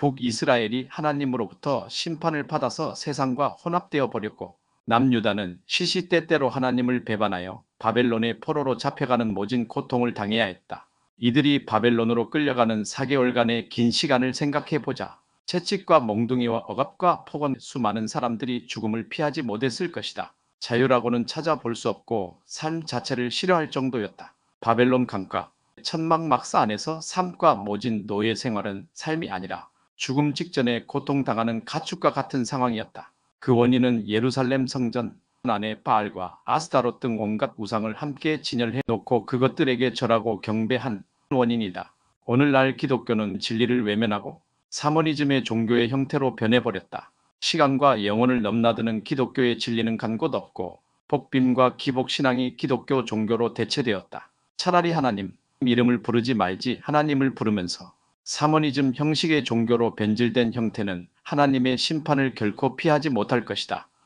북이스라엘이 하나님으로부터 심판을 받아서 세상과 혼합되어 버렸고 남유다는 시시때때로 하나님을 배반하여 바벨론의 포로로 잡혀가는 모진 고통을 당해야 했다. 이들이 바벨론으로 끌려가는 4개월간의 긴 시간을 생각해 보자. 채찍과 몽둥이와 억압과 폭언 수많은 사람들이 죽음을 피하지 못했을 것이다. 자유라고는 찾아볼 수 없고 삶 자체를 싫어할 정도였다. 바벨론 강가 천막 막사 안에서 삶과 모진 노예 생활은 삶이 아니라 죽음 직전에 고통당하는 가축과 같은 상황이었다. 그 원인은 예루살렘 성전 안에 바알과 아스타롯 등 온갖 우상을 함께 진열해 놓고 그것들에게 절하고 경배한 원인이다. 오늘날 기독교는 진리를 외면하고 사모니즘의 종교의 형태로 변해버렸다. 시간과 영혼을 넘나드는 기독교의 진리는 간 곳 없고 복빔과 기복신앙이 기독교 종교로 대체되었다. 차라리 하나님 이름을 부르지 말지 하나님을 부르면서 사모니즘 형식의 종교로 변질된 형태는 하나님의 심판을 결코 피하지 못할 것이다.